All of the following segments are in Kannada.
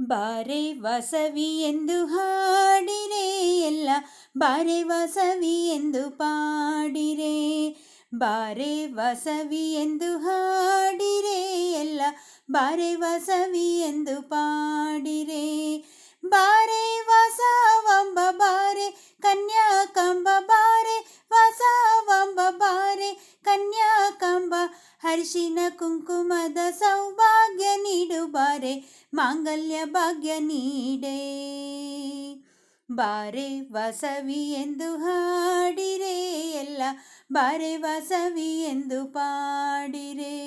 ಬಾರೆ ವಸವಿ ಎಂದು ಹಾಡಿರೆ ಎಲ್ಲ, ಬಾರೆ ವಸವಿ ಎಂದು ಪಾಡಿರೆ. ಬಾರೆ ವಸವಿ ಎಂದು ಹಾಡಿರೆ ಎಲ್ಲ, ಬಾರೆ ವಸವಿ ಎಂದು ಪಾಡಿರೆ. ಬಾರೆ ವಸವಂಬ ಬಾರೆ ಕನ್ಯಾಕಂಬ ಬಾರೆ, ವಸವಂಬ ಬಾರೆ ಕನ್ಯಾಕಂಬ ಹರ್ಷಿನ ಕುಂಕುಮದ ಸೌಭಾಗ್ಯ ನೀಡು ಬಾರೆ ಮಾಂಗಲ್ಯ ಭಾಗ್ಯ ನೀಡೆ. ಬಾರೆ ವಸವಿ ಎಂದು ಹಾಡಿರೆ ಎಲ್ಲ, ಬಾರೆ ವಸವಿ ಎಂದು ಪಾಡಿರೆ.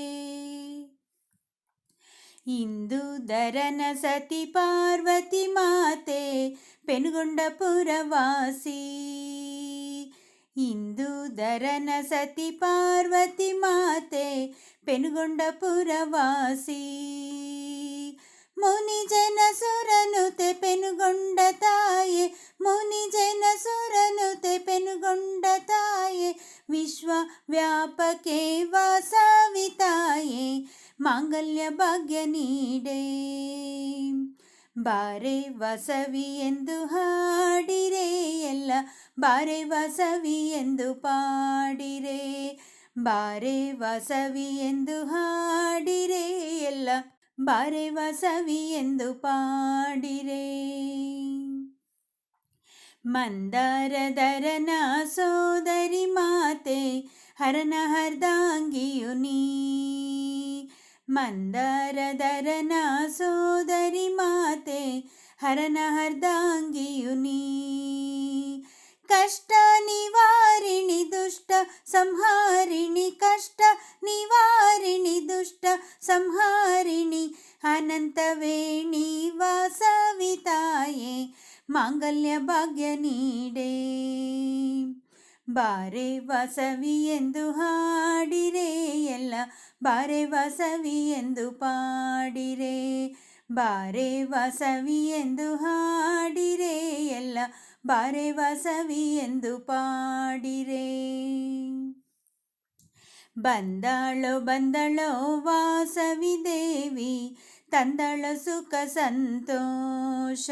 ಇಂದು ದರನ ಸತಿ ಪಾರ್ವತಿ ಮಾತೆ ಪೆನುಗೊಂಡಪುರವಾಸಿ ಇಂದು ದರನ ಸತಿ ಪಾರ್ವತಿ ಮಾತೆ ಪೆನುಗೊಂಡಪುರವಾಸಿ ಮುನಿಜನ ಸುರನುತೆ ಪೆನುಗೊಂಡ ತಾಯೆ, ಮುನಿಜನ ಸುರನುತೆ ಪೆನುಗೊಂಡ ತಾಯೆ ವಿಶ್ವ ವ್ಯಾಪಕೆ ವಾಸವಿ ತಾಯೆ, ಮಾಂಗಲ್ಯ ಭಾಗ್ಯ ನೀಡೆ. ಬಾರೆ ವಸವಿ ಎಂದು ಹಾಡಿರೆ ಎಲ್ಲ, ಬಾರೆ ವಸವಿ ಎಂದು ಪಾಡಿರೆ. ಬಾರೆ ವಸವಿ ಎಂದು ಹಾಡಿರೆ ಎಲ್ಲ, ಬಾರೆ ವಸವಿ ಎಂದು ಪಾಡಿರೆ. ಮಂದಾರದರನ ಸೋದರಿ ಮಾತೆ, ಹರನ ಹರ್ದಾಂಗಿಯು ನೀ. ಮಂದಾರದರನ ಸೋದರಿ ಮಾತೆ, ಹರನ ಹರ್ದಾಂಗಿಯು ನೀ. ಕಷ್ಟ ನಿವಾರಿಣಿ ದುಷ್ಟ ಸಂಹಾರಿಣಿ ಸಂಹಾರಿಣಿ ಅನಂತವೇಣಿ ವಾಸವಿ ತಾಯೆ ಮಾಂಗಲ್ಯ ಭಾಗ್ಯ ನೀಡೇ. ಬಾರೆ ವಾಸವಿ ಎಂದು ಹಾಡಿರೆ, ಎಲ್ಲ ಬಾರೆ ವಾಸವಿ ಎಂದು ಪಾಡಿರೆ. ಬಾರೆ ವಾಸವಿ ಎಂದು ಹಾಡಿರೆ, ಎಲ್ಲ ಬಾರೆ ವಾಸವಿ ಎಂದು ಪಾಡಿರೆ. ಬಂದಳೋ ಬಂದಳೋ ವಾಸವಿ ದೇವಿ, ತಂದಳ ಸುಖ ಸಂತೋಷ.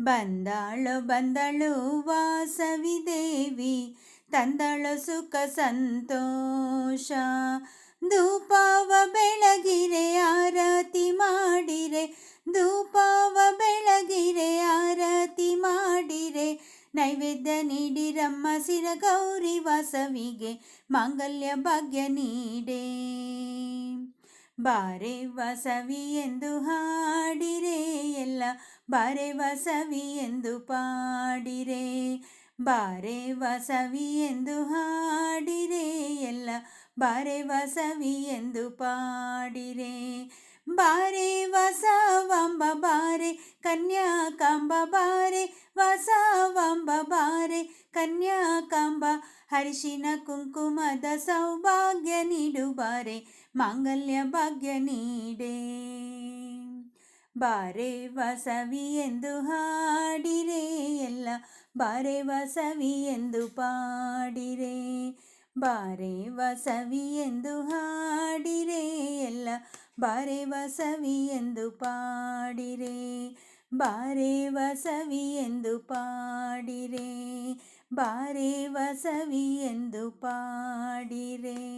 ಬಂದಳು ಬಂದಳು ವಾಸವಿ ದೇವಿ, ತಂದಳ ಸುಖ ಸಂತೋಷ. ಧೂಪವ ಬೆಳಗಿರೆ ನೈವೇದ್ಯ ನೀಡಿರಮ್ಮ ಸಿರ ಗೌರಿ ವಾಸವಿಗೆ ಮಾಂಗಲ್ಯ ಭಾಗ್ಯ ನೀಡೆ. ಬಾರೆ ವಸವಿ ಎಂದು ಹಾಡಿರೆ, ಎಲ್ಲ ಬಾರೆ ವಸವಿ ಎಂದು ಪಾಡಿರೆ. ಬಾರೆ ವಸವಿ ಎಂದು ಹಾಡಿರೆ, ಎಲ್ಲ ಬಾರೆ ವಸವಿ ಎಂದು ಪಾಡಿರೆ. ಬಾರೆ ವಸವಂಬ ಬಾರೆ, ಕನ್ಯಾಕಾಂಬ ಬಾರೆ ವಸವಂಬ ಬಾರೆ ಕನ್ಯಾಕಾಂಬ, ಹರಿಶಿನ ಕುಂಕುಮದ ಸೌಭಾಗ್ಯ ನೀಡುಬಾರೆ ಮಾಂಗಲ್ಯ ಭಾಗ್ಯ ನೀಡೆ. ಬಾರೆ ವಸವಿ ಎಂದು ಹಾಡಿರೆ ಎಲ್ಲ, ಬಾರೆ ವಸವಿ ಎಂದು ಪಾಡಿರೆ. ಬಾರೆ ವಸವಿ ಎಂದು ಹಾಡಿರೆ ಎಲ್ಲ, ಬಾರೆ ವಸವಿ ಎಂದು ಪಾಡಿರೆ. ಬಾರೆ ವಸವಿ ಎಂದು ಪಾಡಿರೆ ಬಾರೆ ವಸವಿ ಎಂದು ಪಾಡಿರೆ.